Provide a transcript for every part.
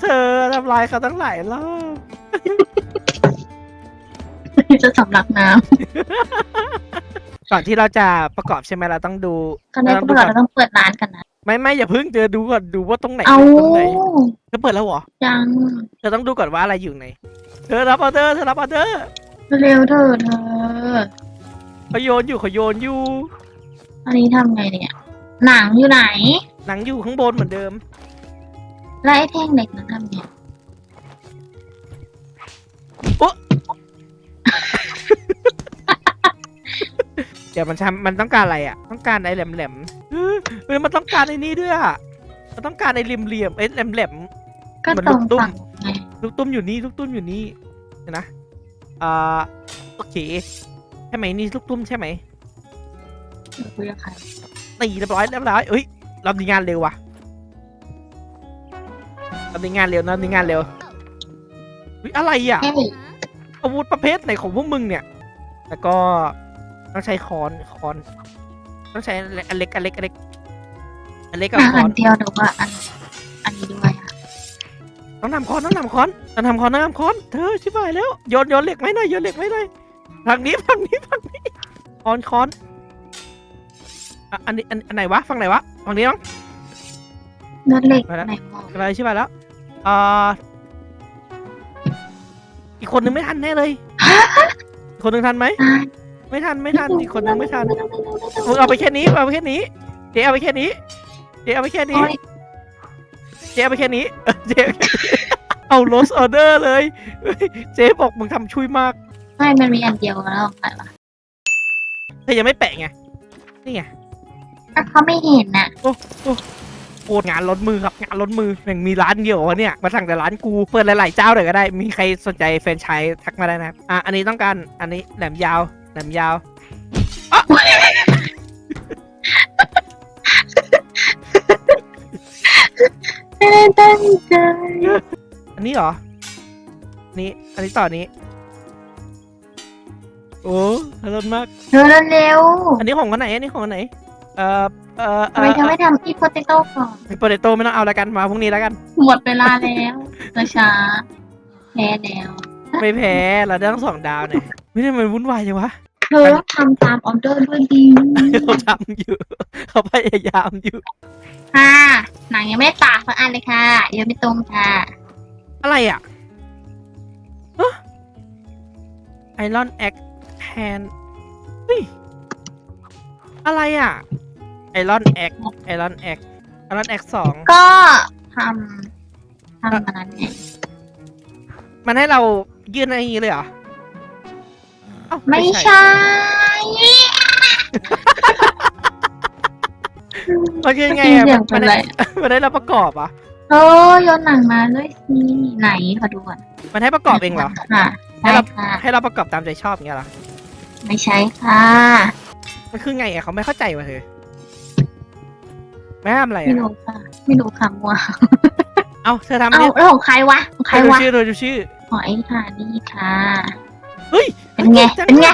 เธอทำลายเขาตั้งหลายรอบจะสำลักน้ก่อนที่เราจะประกอบใช่ไหมเราต้องดูำก็ได้เราก็ต้องดูก่อนเราต้องเปิดร้านกันนะ ไม่ไม่อย่าเพิ่งเธอดูก่อนดูว่าตรงไหนเอาตรงไหนเธอเปิดแล้วเหรอยังเธอต้องดูก่อนว่าอะไรอยู่ไหนเธอรับออเดอร์เธอรับออเดอร์เร็วเถอะเธอ เขาโยนอยู่เขาโยนอยู่อันนี้ทำไงเนี่ย หนังอยู่ไหน หนังอยู่ข้างบนเหมือนเดิม แล้วไอ้แท่งเหล็กนั้นทำไงเดี๋ยวมันทำมันต้องการอะไรอะ ต้องการไอ้แหลมแหลมๆเฮ้ยเฮ้ยมันต้องการไอ้นี่ด้วยอะ มันต้องการไอ้ริมเหลี่ยมๆไอ้แหลมแหลม ก็เหมือนตรลูงกตุ้มฝั่งไงๆลูกตุ้มอยู่นี่ลูกตุ้มอยู่นี่เดี๋ยวนะอ่าโอเคใช่ไหมนี่ลูกตุ้มใช่ไหมเดี๋ยวคุยกับใครตีเรียบร้อยเรียบร้อยเอ้ยเราดีงานเร็วว่ะ เราดีงานเร็วเราดีงานเร็วเฮ้ยอะไรอะเฮ้ยอาวุธประเภทไหนของพวกมึงเนี่ย แล้วก็ต้องใช้ค้อนค้อน ต้องใช้อันเล็กอันเล็กอันเล็กอันเล็กกับอาค้หาอรนเดียวหรือว่าอันอันนี้ด้วยอะต้องนำค้อนต้องนำค้อนต้องนำค้อนต้องนำค้อนเธอชิบหายแล้วโยนโยนเหล็กไหมหน่อยโยนเหล็กไหมหน่อยฝั่งนี้ฝั่งนี้ฝั่งนี้ค้อนค้อนอะอันนี้อันอันไหนวะฝั่งไหนวะฝั่งนี้มั้งเนื้อเหล็กมาแล้ว ไหนบอกอะไรชิบหายแล้ว อ่าอีกคนนึงไม่ทันแน่เลยอีกคนนึงทันไหมอ่าไม่ทันไม่ทันอีกคนนึงไม่ทันมึงเอาไปแค่นี้เอาไปแค่นี้ เจ๊เอาไปแค่นี้ เจ๊เอาไปแค่นี้โอ้ยเจ๊เอาไปแค่นี้เออเจ๊เอาแค่นี้เอาลสออเดอร์เลยเฮ้ยเจ๊บอกมึงทำช่วยมากไม่มันมีอันเดียวแล้วใครวะเธอยังไม่แปะไง นี่ไงอะเขาไม่เห็นน่ะ โคตรงานล้นมือครับงานล้นมือแม่งมีร้านเดียวเหรอวะเนี่ย มาสั่งแต่ร้านกู เปิดหลายๆเจ้าเลยก็ได้ มีใครสนใจแฟรนไชส์ทักมาได้นะครับอะอันนี้ต้องการอันนี้แหลมยาวแหลมยาวไม่ได้ตั้งใจอันนี้เหรอ นี่ อันนี้ต่อนี้ โอ้ล้นมากเธอเร็วอันนี้ของคนไหน อันนี้ของคนไหน เอ่อ เอ่อๆทำไมเธอไม่ทำอีโพเตโต้ก่อนโปเตโต้ไม่ต้องเอาแล้วกันมาพรุ่งนี้แล้วกัน หมดเวลาแล้วเธอช้าแพ้แล้วไม่แพ้เราได้ทั้งสองดาวเนี่ยไม่ได้มันวุ่นวายจังวะเธอต้องทำตามออเดอร์ด้วยดีเขาทำอยู่ เขาพยายามอยู่ค่ะหนังยังไม่ได้ตากสักอันเลยค่ะยังไม่ตรงค่ะ อะไรอะไอรอนแอคแฮนเฮ้ยอะไรอะ ไอรอนแอคไอรอนแอคไอรอนแอคสอง ก็ทำทำอันนั้นไงมันให้เรายื่นอะไรอย่างนี้เลยเหรอเอ้าไม่ใช่ มันคือยังไงเมื่อะอกี้เสียงมัเป็นนได้ไรมันได้เราประกอบอะ โอ้โยนหนังมาด้วยสิไหนขอดูก่อนมันให้ประกอบเองเหรอ ค่ะให้ใช่เรา ค่ะ ให้เราประกอบตามใจชอบอย่างเงี้ยเหรอ ไม่ใช่ค่ะ มันคือไงอะเขาไม่เข้าใจว่ะเธอ ไม่ห้ามอะไรไม่อะรู้ค่ะไม่รู้คำว่าเอาเธอทำเอาเนี่ยแล้วของใครวะของใครเธอดูวะชื่อเธอดูชื่อ ของไอ้ค่ะนี่ค่ะเฮ้ย เป็นไงจังเป็นไง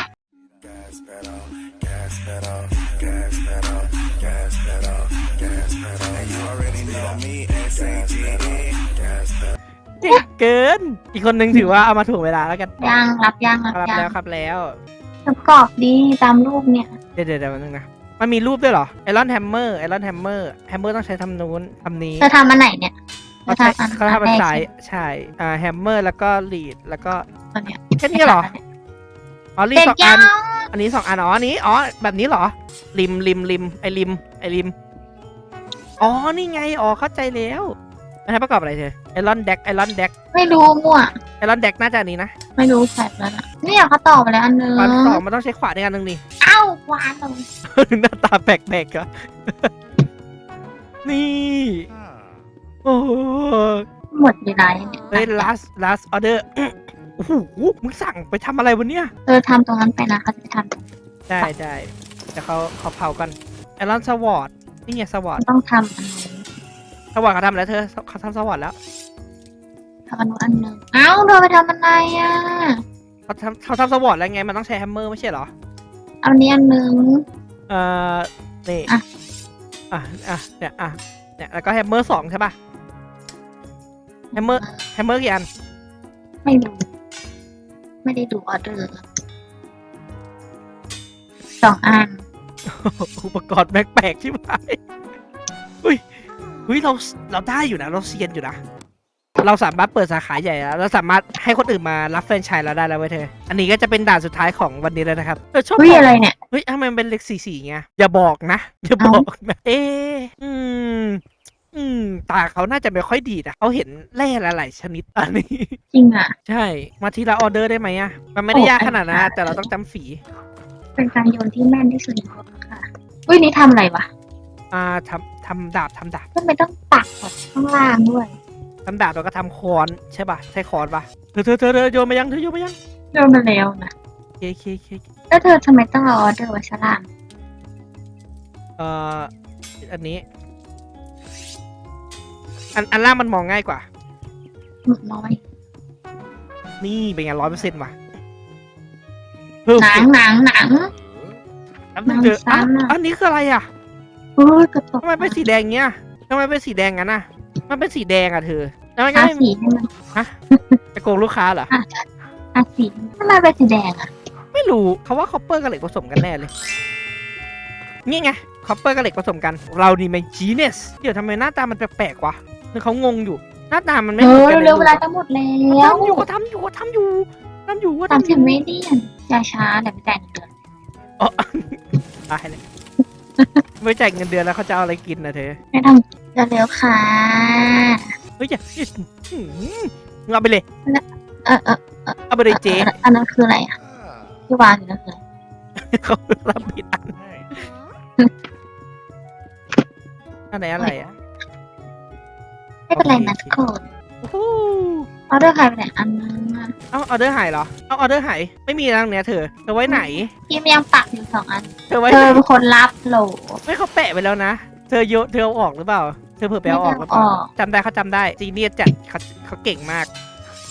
Gas pedal, gas pedal, gas pedal, gas pedal, gas pedal. And you already know me, S-A-G-E, gas pedal. เก่งเกิน อีกคนนึงถือว่าเอามาถูกเวลาแล้วกันยังรับยังรับครับยังแล้วครับแล้ว ประกอบดีตามรูปเนี่ย เดี๋ยวเดี๋ยวเดี๋ยวนึงนะ มันมีรูปด้วยเหรอไอรอนแฮมเมอร์ไอรอนแฮมเมอร์แฮมเมอร์ต้องใช้ทำนู้นทำนี้เธอทำอันไหนเนี่ยเธเขาอใช้ทำอันเขาทำเป็นแรกสายใช่ไหมใช่อ่าแฮมเมอร์แล้วก็ลีดแล้วก็ตัวเนี้ยแค่นี้เหรออ๋อลีดเสร็จสองยัอังนอันนี้สองอันอ๋ออันนี้อ๋อแบบนี้เหรอริมริมริมไอริมไอริมอ๋อนี่ไงอ๋อเข้าใจแล้ว มันให้ประกอบอะไรเธอไอรอนแดกไอรอนแดกไม่รู้มั่วไอรอนแดกน่าจะอันนี้นะไม่รู้ใส่แล้วนะเนี่ยเขาตอบไปแล้วอันนึงตอนสองมันต้องใช้ขวานในอันหนึงนี่ เอ้าวานลงหน้าตาแปลกๆอะนี่ โอ้โหหมดเวลาเนี่ยเฮ้ย last last order โอ้โหมึงสั่งไปทำอะไรวะเนี่ยเธอทำตรงนั้นไปนะเขาจะทำได้ได้แต่เขาเขาเผากันไอรอนสวอตนี่ไงสวอตต้องทำอันนู้น สวอตเขาทำแล้วเธอเขาทำสวอตแล้วทำอันนู้นอันหนึงเอ้าเธอไปทำอะไรอะเขาทำเขาทำสวอตแล้วไงมันต้องใช้แฮมเมอร์ไม่ใช่เหรอ เอาอันนี้อันหนึงเอ่อนี่อะ อะอะเนี่ยอะเนี่ยแล้วก็แฮมเมอร์สองใช่ป่ะแฮมเมอร์แฮมเมอร์กี่อันไม่ดู ไม่ได้ดูออเดอร์สองอัน อุปกรณ์แปลกๆใช่ไหมอุ้ย อุ้ยเราเราได้อยู่นะ เราเซียนอยู่นะ เราสามารถเปิดสาขาใหญ่แล้วเราสามารถให้คนอื่นมารับแฟรนไชส์เราได้แล้วเว้ยเธอ อันนี้ก็จะเป็นด่านสุดท้ายของวันนี้แล้วนะครับเออชอบเฮ้ยบอกอะไรเนี่ย เฮ้ยทำไมมันเป็นเลขสี่สี่ไงอย่าบอกนะอย่าบอกนะ เอะอืมอืม ตาเขาน่าจะไม่ค่อยดีนะเขาเห็นแร่หลายๆชนิดอันนี้ จริงอะ ใช่ มาทีละออเดอร์ได้ไหมอะมันไม่ได้โอ้ยากขนาดนั้นอันนี้อะแต่เราต้องจำฝี เป็นการโยนที่แม่นที่สุดในโลกค่ะอุ้ยนี่ทำอะไรวะ อ่าทำ ทำดาบทำดาบทำไมต้องตักแบบข้างล่างด้วยทำดาบเราก็ทำค้อนใช่ป่ะใช่ค้อนป่ะเธอเธอเธอเธอโยนมายังเธอโยนมายังโยนมาแล้วนะเคเคเคเคแล้วเธอทำไมต้องเอาออเดอร์ไว้ชั้นล่างเอ่ออันนี้ อันอันล่างมันมองง่ายกว่าหมึกน้อยนี่เป็นไงร้อยเปอร์เซ็นต์ว่ะเพิ่มหนังหนังหนัง น้ำหนึ่งเจอหนังซ้ำอะอันนี้คืออะไรอะ เฮ้ยกระตกทำไมเป็นสีแดงเงี้ยทำไมเป็นสีแดงงั้นน่ะ มันเป็นสีแดงอะเธอแล้วมันก็อาไม่สีให้มันจะโกงลูกค้าเหรออาสีทำไมเป็นสีแดงอะไม่รู้เขาว่าคอปเปอร์กับเหล็กผสมกันแน่เลย นี่ไงคอปเปอร์กับเหล็กผสมกัน เรานี่มันจีเนสเดี๋ยวทำไมหน้าตามันแปลกๆวะคือเขางงอยู่ หน้าตามันไม่เอเหมือนอกันเร็วๆเลเวยลาจะหมดแล้วทำอยู่ก็ทำอยู่ก็ทำอยู่ทำอยู่ก็สามทำอสิยู่บวิดีนอย่าช้าเดี๋ยวไปจ่ายเงินเดือนอ๋อ ตายเลย ไม่จ่ายเงินเดือนแล้วเขาจะเอาอะไรกินนะเธอไม่ทำเร็วๆค่ะ เฮ้ยอย่าอืมเอาไปเลย เออเออเอาไปเลยเจ๊อันอันนั้นคืออะไรอะที่วางอยู่นั่นคืออะไรเขารับผิดอันอันไหนอะไรอะไม่เป็นไรโอเคนะทุกคนโอ้โหออเดอร์ใครไปไหนอันนึงอะเอาออเดอร์หายเหรอ เอาออเดอร์หายไม่มีแล้วเนี้ยเธอเธอไว้ไหน พี่มันยังปักอยู่สองอัน เธอไว้เธไหน อเป็นคนรับโหล ไม่เขาแปะไปแล้วนะ เธอโยเธอเอาออกหรือเปล่า เธอเผื่อไปเอาออกหรือเปล่าไม่ได้เอาออก จำได้เขาจำได้จีเนียสจัดเขาเขาเก่งมาก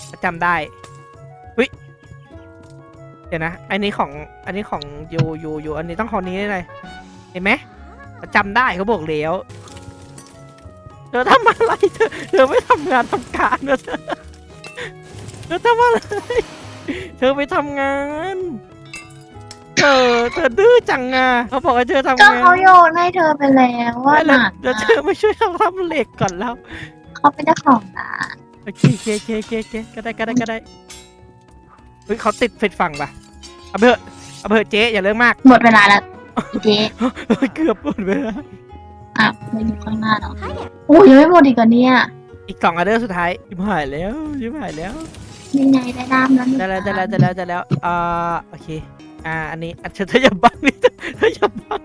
เขาจำได้วิเดี๋ยวนะ อันนี้ของอันนี้ของโยโยโยอันนี้ต้องของนี้เลยเห็นไหมเขาจำได้เขาบอกแล้วเธอทำอะไรเธอเธอไม่ทำงานทำการนะเธอเธอทำอะไร เธอไปทำงาน เธอเธอดื้อจังอะเขาบอกให้เธอทำก็งานเขาโยนให้เธอไปแล้วว่าหแล้วนักแล้วเธอไม่ช่วยเขาทำเหล็กก่อนแล้วเขาเป็นเจ้าของร้านโอเคโอเคโอเคโอเคโอเคก็ได้ก็ได้ก็ได้เฮ้ยเขาติดเฟดฝั่งป่ะเอาไปเถอะเอาไปเถอะเจ๊อย่าเรื่องมากหมดเวลาแล้วอีเจ๊เฮ้ยเกือบหมดเวลาอะไม่อยู่ข้างหน้าเนาะโอ้ยยังไม่หมดอีกเหรอเนี่ยอีกสองออเดอร์สุดท้ายยิ้มหายแล้วยิ้มหายแล้วนี่ไงได้น้ำแล้วหนึ่งได้แล้วได้แล้วได้แล้วได้แล้วอ่าโอเค อ่า อันนี้อันเธอเธออย่าบังนี่เธอเธออย่าบัง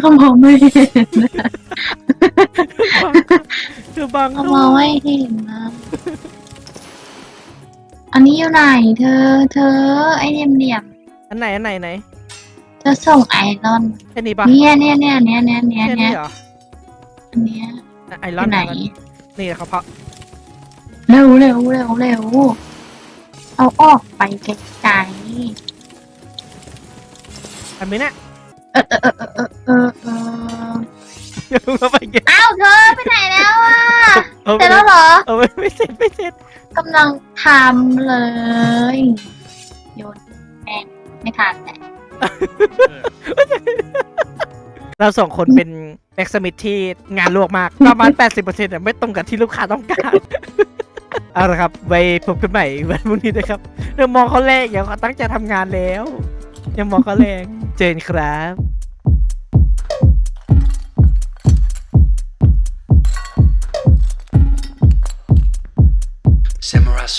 เขามองไม่เห็นเธอบังเขามองไม่เห็นนะอันนี้อยู่ไหน เธอ เธอ ไอเหลี่ยมเหลี่ยมอันไหนอันไหนไหนๆเธอส่งไอรอนแค่นี้ปะเนี่ยเนี่ยเนี่ยเนี่ยเนี่ยเนี่ยแค่เนี่นี้ยเหรออันเนี้ยไออรอนยู่ไหนนี่เขาเพาะเร็วเร็วเร็วเร็วเอาออกไปไกล อันนี้เนี่ยเออเออเออเออเออเออเอาไปเก็บอ้าวเธอไปไหนแล้วอะเอาไปเสร็จแล้วเหรอเอาไปไม่เสร็จไม่เสร็จกำลังทำเลยโยนแม่งไม่ทันแหละเราสองคนเป็นแบ็กสมิธที่งานลวกมากประมาณ 80%เนี่ยไม่ตรงกับที่ลูกค้าต้องการ เอาละครับไปพบกันใหม่วันพรุ่งนี้นะครับเดี๋ยวมองเขาแรกอย่าเขาตั้งใจทำงานแล้วย่ามองเขาแรง เจนครับเซมาราโซ